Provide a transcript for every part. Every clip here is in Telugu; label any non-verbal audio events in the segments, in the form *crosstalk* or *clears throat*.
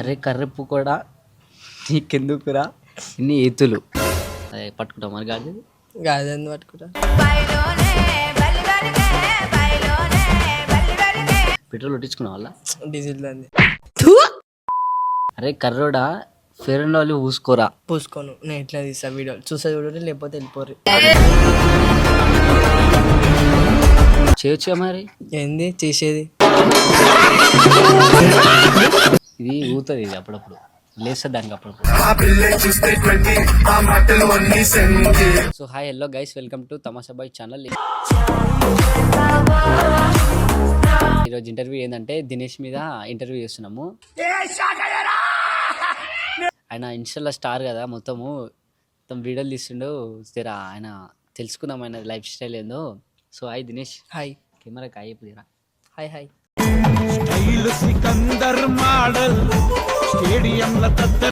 అరే కర్రెప్పు కూడా నీకెందుకురా? ఇన్ని ఏతులు అదే పట్టుకుంటాం మరి కాదు గాజంది పట్టుకుంటా. పెట్రోల్ కొట్టించుకున్న వాళ్ళ డీజిల్ అంది అరే కర్రోడా ఫేర్ అండ్ లవ్లీ పూసుకోరా పూసుకోను నేను ఎట్లా తీస్తా వీడియోలు చూసా చూడండి లేకపోతే వెళ్ళిపోరు. చేయొచ్చుగా మరి? ఏంది? చేసేది? ఇది ఊతుంది ఇది అప్పుడప్పుడు. లేస్తుంది దానికి అప్పుడప్పుడు. So hi hello guys welcome to తమాషా బాయ్ ఛానల్. ఈరోజు ఇంటర్వ్యూ ఏంటంటే దినేష్ మీద ఇంటర్వ్యూ చేస్తున్నాము. ఆయన ఇన్స్టాలో స్టార్ కదా మొత్తము. మొత్తం వీడియోలు తీస్తుండు. జరా ఆయన తెలుసుకుందాం ఆయన లైఫ్ స్టైల్ ఏందో. So hi Dinesh. Hi. Camera కాయ తీరా హాయ్ హాయ్.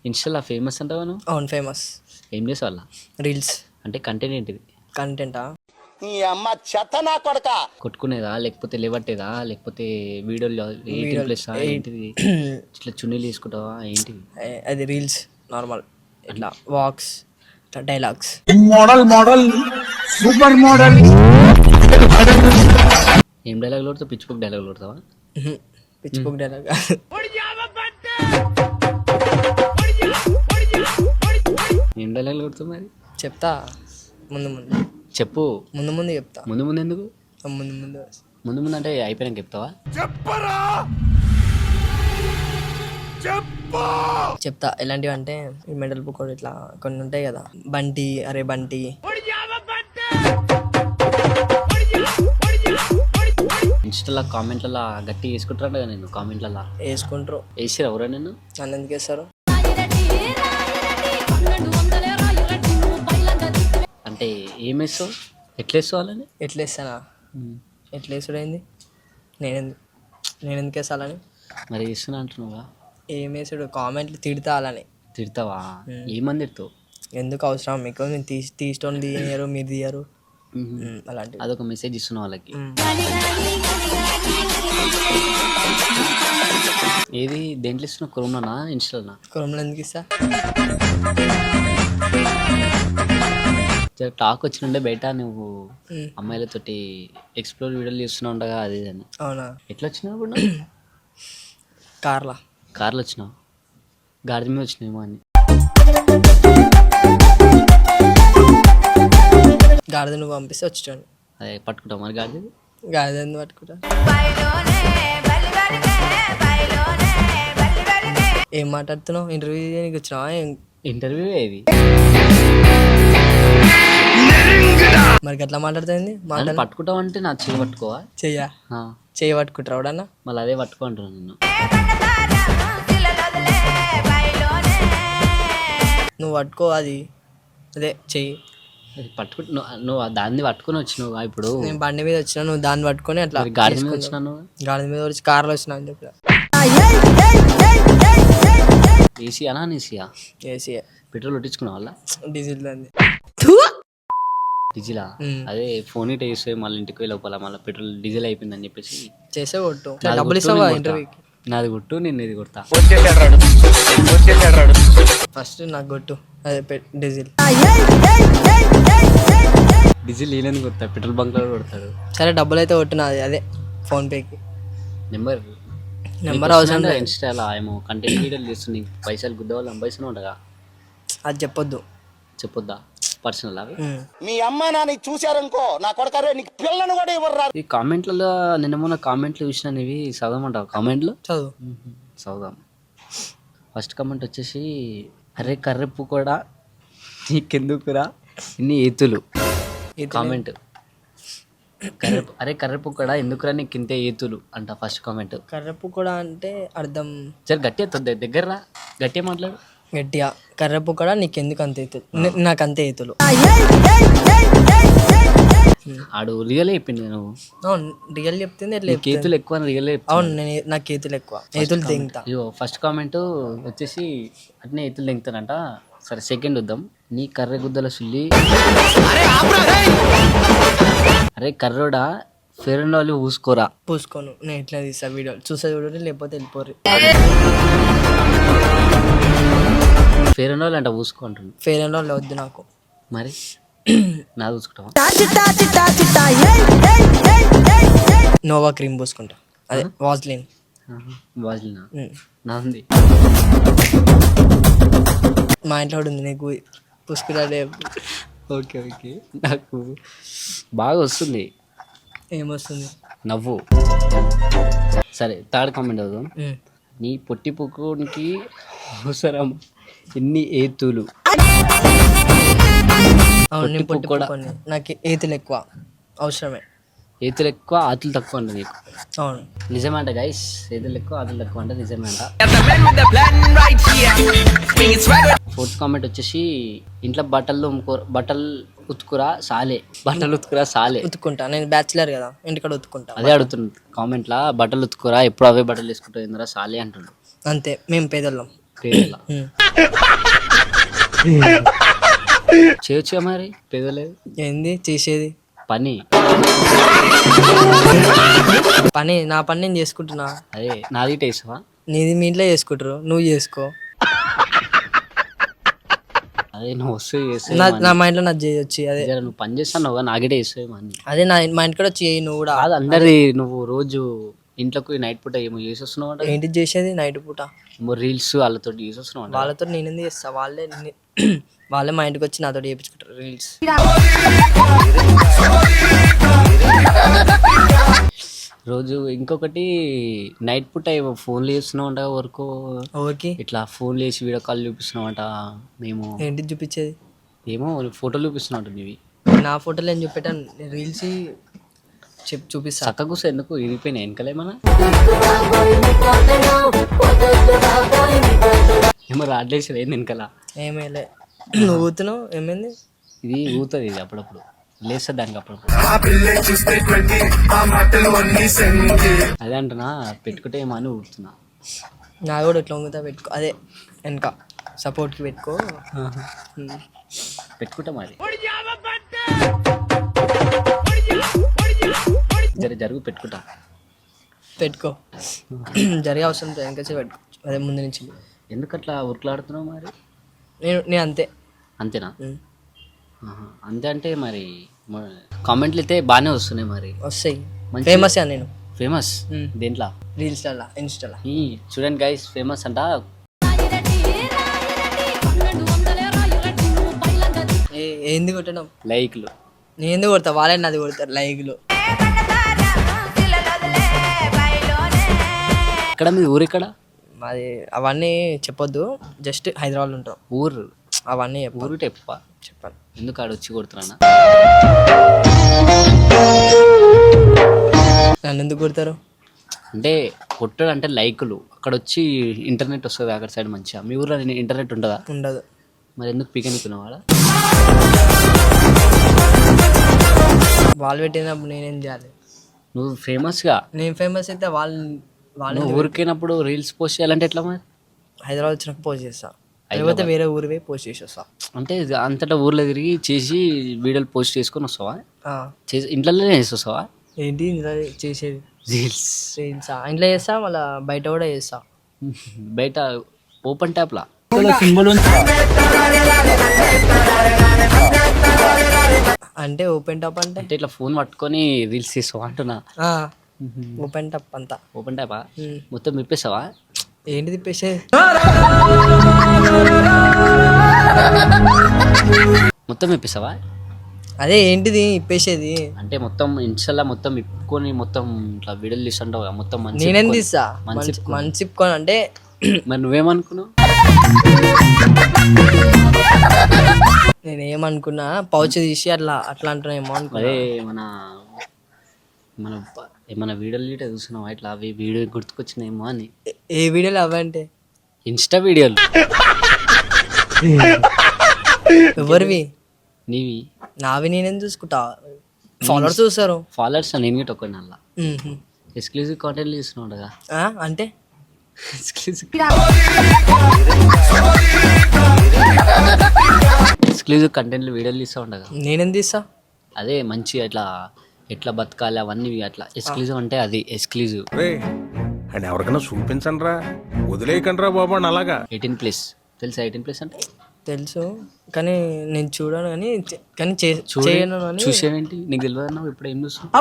ఇన్స్టాలో ఫేమస్ అంటావా నువ్వు? అవును ఫేమస్. ఏం చేసేవాళ్ళ? రీల్స్. అంటే కంటెంట్ ఏంటిది? కంటెంటా? ఈ అమ్మ చెత్త నా కొడక. కొట్టుకునేదా? లేకపోతే లేవట్టేదా? లేకపోతే వీడియోలో ఎయిటీన్ ప్లస్ ఏంటిది? *clears throat* ఇట్లా చున్నీలు తీసుకుంటావా? ఏంటిది? అది రీల్స్ నార్మల్. ఇట్లా walks dialogues. Model model super model ఏం డైలాగ్ కొడతావు? పిచ్చి డైలాగ్ కొడతావా? పిచ్ బుక్ డైలాగ్ ఏం డైలాగ్ కొడతావు మరి చెప్తా ముందు ముందు చెప్పు ముందు ముందు చెప్తా ముందు ముందు ఎందుకు ముందు ముందు ముందు ముందు అంటే అయిపోయినాక చెప్తావా చెప్తా ఎలాంటివి అంటే ఈ మెడల్ బుక్ ఇట్లా కొన్ని ఉంటాయి కదా. బంటి అరే బంటి. ఇన్స్టాలో కామెంట్లలో గట్టి వేసుకుంటారంట కదా నేను కామెంట్లలో. వేసుకుంటారు. వేసిరా ఎవరా నేను నన్ను? ఎందుకు వేస్తారు. అంటే ఏం వేస్తావు? ఎట్లా వేస్తావు వాళ్ళని? ఎట్లా వేస్తానా ఎట్లా వేసుడు అయింది నేను ఎందు- నేను ఎందుకు వేసాలని మరి వేస్తున్నా అంటున్నావా ఏం వేసుడు కామెంట్లు తిడతా అలాని తిడతావా? ఏమని తిడతావు? ఎందుకు అవసరం? మీకు నేను తీసి తీసుకోండి తీయరు మీరు తీయరు. ఉమ్, అలాంటివి. అదొక మెసేజ్ ఇస్తున్నా వాళ్ళకి. ఏది? దేంట్లో ఇస్తున్నా? కురుమనా ఇన్స్టాలోనా? కురంలో ఎందుకు ఇస్తా? టాక్ వచ్చినుండే బయట నువ్వు? ఉమ్, అమ్మాయిలతోటి ఎక్స్ప్లోర్ వీడియోలు చేస్తున్నావు ఉండగా అది ఇది అని. అవునా? ఎట్లా వచ్చినావు ఇప్పుడు? *clears throat* కార్లా? కార్లో వచ్చినావు గాడి మీద వచ్చినాయేమో అని. గాడిద నువ్వు పంపిస్తే వచ్చేటండి అదే పట్టుకుంటావు మరి గాడి గాడిద ఎందుకు పట్టుకుంటా ఏం మాట్లాడుతున్నావు? ఇంటర్వ్యూ చేయడానికి వచ్చినావా? ఏం- ఇంటర్వ్యూ ఏది? మరి ఎట్లా మాట్లాడుతుంది? మాట్లాడ. పట్టుకుంటావు అంటే నా చెయ్యి పట్టుకోవా? చెయ్య. చెయ్యి పట్టుకుంటారా ఎవడన్నా? మళ్ళీ అదే పట్టుకో అంటున్నాను నిన్ను. నువ్వు పట్టుకో అది. అదే చెయ్యి. అది పట్టుకు నువ్వు నువ్వు దాన్ని పట్టుకొని వచ్చినావు ఇప్పుడు. నేను బండి మీద వచ్చినా నువ్వు దాన్ని పట్టుకొని అట్లా గాడి మీద వచ్చినాను గాడి మీద వచ్చి కార్లో వచ్చినా అని చెప్పి ఏసీ అనా ఏసీయా? ఏసీ పెట్రోల్ కొట్టించుకున్నావు వాళ్ళ డీజిల్ దాన్ని. డీజిలా. అదే ఫోన్ ఇట్ వేస్తే మళ్ళీ ఇంటికి లోపల మళ్ళీ పెట్రోల్ డీజిల్ అయిపోయిందని చెప్పేసి. చేసే కొట్టు. నాది డబ్బులు ఇస్తావా. ఇంటర్వ్యూకి నాది కొట్టు నేను ఇది కొడతా. ఫస్ట్ నాకు కొట్టు. అదే డీజిల్. డీజిల్ లేనని కొడతా పెట్రోల్ బంక్లో కొడతాడు. సరే డబ్బులు అయితే కొట్టు నాది అదే ఫోన్పేకి నెంబర్ నెంబర్ అవసరం లేదు ఇన్స్టాలో ఏమో కంటెంట్ వీడియోలు చేస్తుంది పైసలు గుద్ద వాళ్ళు అంబాయిస్తూనే ఉండగా? అది చెప్పొద్దు. చెప్పొద్దా? పర్సనల్ అవి. మీ అమ్మ నాన్న చూశారనుకో నా కొడకరే నీకు పిల్లను కూడా ఇవ్వరు? ఈ కామెంట్లలో నిన్న మొన్న కామెంట్లు చూసినాను ఇవి చదవమంటావు కామెంట్లు? చదువు. చదువుదాం. ఫస్ట్ కామెంట్ వచ్చేసి అరే కర్రెప్పు కూడా నీకెందుకురా? ఇన్ని ఏతులు ఈతలే. కామెంట్ కర్రెప్పు అరే కర్రెప్పు కూడా ఎందుకురా నీకు ఇంతే ఏతులు అంట ఫస్ట్ కామెంట్ కర్రపు కూడా అంటే అర్థం. సరే గట్టి ఎత్తుంది దగ్గర రా గట్టిగా మాట్లాడు. గట్టిగా. కర్రపు కూడా నీకెందుకు అంత ఎత్తులు ని- నాకు అంతే ఎత్తులు ఆడు రియలే చెప్పింది నువ్వు అవును రియల్ చెప్తుంది ఎట్లా నీకు ఏతులు ఎక్కువ రియలే అవును నేను నాకు ఏతులు ఎక్కువ. ఏతులు తెంగుతా. ఇగో ఫస్ట్ కామెంట్ వచ్చేసి అట్నే ఎత్తులు దింగుతానంట సరే సెకండ్ వద్దాం నీ కర్రె గుద్దల సుల్లి అరే కర్రోడా అండ్ లవ్లీ పూసుకోరా పూసుకోను నేను ఎట్లా తీస్తా వీడియోలు చూసా చూడండి లేకపోతే వెళ్ళిపోరు. ఫేర్ అండ్ అంట పూసుకో అంటుండు ఫెయిర్ అండ్ వాళ్ళు వద్దు నాకు. మరి? *clears throat* నా చూసుకుంటావా నోవా క్రీమ్ పూసుకుంటా. అదే వాజ్లిన్. వాజిలినా. నా ఉంది మా ఇంట్లో కూడా ఉంది నీకు. పుష్కరాలే ఓకే ఓకే. నాకు బాగా వస్తుంది. ఏమొస్తుంది? నవ్వు. సరే థర్డ్ కామెంట్ అవుదాం. నీ పొట్టి పుక్కునికి అవసరం ఎన్ని ఏతులు? పొట్టి. నాకు ఏతులు ఎక్కువ. అవసరమే. ఏతులు ఎక్కువ ఆతులు తక్కువ అంట నీకు. అవును. నిజమంట గైస్ ఏతులు ఎక్కువ ఆతులు తక్కువ అంటే నిజమంట. ఫోర్త్ కామెంట్ వచ్చేసి ఇంట్లో బట్టలు బట్టలు ఉతుకురా సాలే. బట్టలు ఉతుకురా సాలే. ఉతుక్కుంటా. నేను బ్యాచిలర్ కదా ఇంటికాడ ఉతుక్కుంటా. అదే అడుగుతుంది కామెంట్లా బట్టలు ఉతుకురా ఎప్పుడు అవే బట్టలు వేసుకుంటావు ఏందిరా సాలే అంటుండు. అంతే మేము పేదోళ్ళం. పేదల ఉమ్. *laughs* చేయొచ్చుగా మరి పేదలేదు ఏంది చేసేది? పని. పని నా పని నేను చేసుకుంటున్నా. అదే నాది టేస్టా నీది మీ ఇంట్లో చేసుకుంటారు నువ్వు చేసుకో. అదే నువ్వు వస్తే చేస్తే నా నా మా ఇంట్లో నాకు చేయొచ్చు అదే. నువ్వు పని చేస్తాను నాగిటే చేస్తావు అని అదే నా మా ఇంటికాడ వచ్చి చేయి నువ్వు కూడా. కాదు అందరి నువ్వు రోజు ఇంట్లోకి నైట్ పూట ఏమో చేసి వస్తున్నావు అంట ఏంటి చేసేది? నైట్ పూట. ఏమో రీల్స్ వాళ్ళతో చేసి వస్తున్నావు అంట వాళ్ళతో నేను ఎందుకు చేస్తా? వాళ్ళే ని- *clears throat* వాళ్ళే మా ఇంటికి వచ్చి నాతో చేయించుకుంటారు రీల్స్. రోజు ఇంకొకటి నైట్ పూట ఫోన్లు చేస్తున్నావు అంట వరకు. ఎవరికి? ఇట్లా ఫోన్లు వేసి వీడియో కాల్ చూపిస్తున్నావు అంట మేము. ఏంటి చూపించేది? ఏమో ఫోటోలు చూపిస్తున్నావు అంట నీవి నా ఫోటోలు ఏం చూపెట్టాను. రీల్స్ చెప్పి చూపిస్తా. చక్క కూర్చో ఎందుకు? ఇరిగిపోయినాయి వెనకలేమన్నా ఏమో రాడ్లేసి ఏంది వెనకాల? ఏమేలే నువ్వు ఊతున్నావు? ఏమైంది? ఇది ఊతుంది ఇది అప్పుడప్పుడు. లేస్తుంది దానికి అప్పుడప్పుడు అదే అంటున్నా పెట్టుకుంటే ఏమో అని ఊడుతున్నా నా కూడా ఇట్లా వంగుతా పెట్టుకో అదే వెనక సపోర్ట్కి పెట్టుకో. పెట్టుకుంటా మరి. జర జరుగు పెట్టుకుంటా. పెట్టుకో. జరిగే అవసరం లేదు వెనక పెట్టుకో. అదే ముందు నుంచి. ఎందుకు అట్లా ఉరుకులాడుతున్నావు మరి? నేను నేను అంతే. అంతేనా. అంతే అంటే మరి కామెంట్లు అయితే బాగానే వస్తున్నాయి మరి. వస్తాయి. ఫేమస్ నేను. ఫేమస్. దేంట్లో? రీల్స్లలో ఇన్స్టాలో ఈ చూడండి గైస్ ఫేమస్ అంట. ఏంది కొట్టడం? లైక్లు నేను ఎందుకు కొడతా? వాళ్ళే నాది కొడతారు లైక్లు ఇక్కడ మీ ఊరు ఇక్కడ మాది అవన్నీ చెప్పొద్దు జస్ట్ హైదరాబాద్లో ఉంటాం. ఊరు? అవన్నీ చెప్ప ఊరు టెప్ప చెప్పాను. ఎందుకు ఆడ వచ్చి కొడుతున్నా నన్ను ఎందుకు కొడతారు? అంటే కొట్టడు అంటే లైకులు. అక్కడ వచ్చి ఇంటర్నెట్ వస్తుంది అక్కడ సైడ్ మంచిగా. మీ ఊర్లో ఇంటర్నెట్ ఉంటుందా ఉండదు. మరి ఎందుకు పీకనికున్నావు వాడ వాళ్ళు పెట్టినప్పుడు నేనేం చేయాలి? నువ్వు ఫేమస్గా నేను ఫేమస్ అయితే వాళ్ళు వాళ్ళు నువ్వు ఊరికైనప్పుడు రీల్స్ పోస్ట్ చేయాలంటే ఎట్లా మరి? హైదరాబాద్ వచ్చినాక పోస్ట్ చేస్తా. లేకపోతే వేరే ఊరి పోయి పోస్ట్ చేసి వస్తా అంటే అంతటా ఊర్లో తిరిగి చేసి వీడియోలు పోస్ట్ చేసుకొని వస్తావా? ఆ, చేసి ఇంట్లోనే చేసి వస్తావా? ఏంటి ఇందులో చేసేది? రీల్స్. రీల్సా? ఇంట్లో చేస్తా మళ్ళీ బయట కూడా చేస్తా. *laughs* బయట ఓపెన్ ట్యాప్లా? అంటే ఓపెన్ టాప్ అంటే? అంటే ఇట్లా ఫోన్ పట్టుకొని రీల్స్ చేస్తావా అంటున్నా? ఓపెన్ టాప్ అంతా. Open um. మొత్తం విప్పేస్తావా? ఏంటి తిప్పేసేది మొత్తం విప్పేస్తావా అదే ఏంటిది ఇప్పేసేది? అంటే మొత్తం ఇన్స్టాల్లో మొత్తం ఇప్పుకొని మొత్తం ఇట్లా వీడియోలు తీస్తుంటావు కదా, మొత్తం మంచి నేనేం. తీస్తా? మంచి మంచి ఇప్పుకొని. అంటే మరి నువ్వేమనుకున్నావు? నేను ఏమనుకున్నా పౌచ్ తీసి అట్లా అట్లా అంటున్నాయేమో అనుకున్నా. అదే మన మన ఏమైనా వీడియోలు చూస్తున్నావా? ఇట్లా అవి వీడియో గుర్తుకొచ్చినాయేమో అని. ఏ- వీడియోలు అవంటే ఇన్స్టా వీడియోలు. ఎవరివి? నీవి? నావి నేనేం చూసుకుంటా? ఫాలోవర్స్ చూస్తారు. ఫాలోవర్స్ నేను గిట్ట ఒకటి అలా. మ్మ్. ఎక్స్క్లూజివ్ కాంటెంట్ ఆ, అంటే? ఎక్స్క్లూజివ్ ఎక్స్క్లూజివ్ కంటెంట్లు వీడియోలు తీస్తూ ఉండగా నేనేం తీస్తా? అదే మంచి అట్లా ఎట్లా బతకాలి అవన్నీ అట్లా. ఎక్స్క్లూజివ్ అంటే అది ఎక్స్క్లూజివ్ రే అండ్ ఎవరికైనా చూపించండి రా వదిలేయకండి రా బాబు అని అలాగా. Eighteen plus. తెలుసా ఎయిటీన్ ప్లస్ అంటే? తెలుసు. కానీ నేను చూడను కానీ చే- కానీ చే- చేయను అని చూసేవేంటి? నీకు తెలియదు అన్నావు ఇప్పుడు ఏం చూస్తావు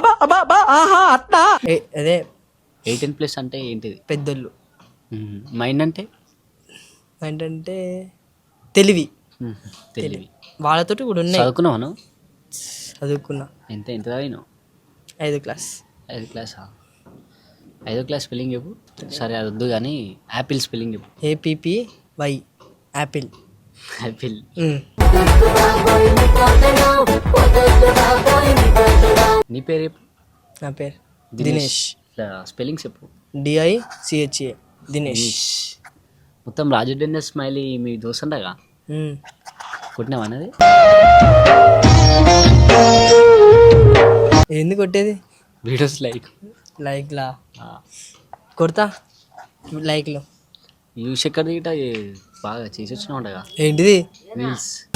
ఏ- అదే. ఎయిటీన్ ప్లస్ అంటే ఏంటిది? పెద్దోళ్ళు. మైండ్ అంటే? ఏంటంటే తెలివి. మ్మ్. తెలివి. వాళ్ళతోటి కూడా ఉన్నాయి. చదువుకున్నావు నువ్వు? చదువుకున్నా. ఎంత? ఎంత చదివినావు? ఐదో క్లాస్. ఐదో క్లాసా? ఐదో క్లాస్ స్పెల్లింగ్ చెప్పు. సరే అది వద్దు కానీ యాపిల్ స్పెల్లింగ్ చెప్పు. A P P Y apple. Apple. నీ పేరు చెప్పు. నా పేరు దినేష్. ఇట్లా స్పెల్లింగ్స్ చెప్పు. D I C H A Dinesh. మొత్తం రాజు డెన్నర్ స్మైలీ మీ దోస్త్ అంటగా ఉమ్. కొట్టినావా అనేది ఎందుకు కొట్టేది? Videos like. లైక్లా కొడతా. లైక్లో యూస్ ఎక్కడ బాగా చేసి వచ్చినా ఉండగా ఏంటిది? రీల్స్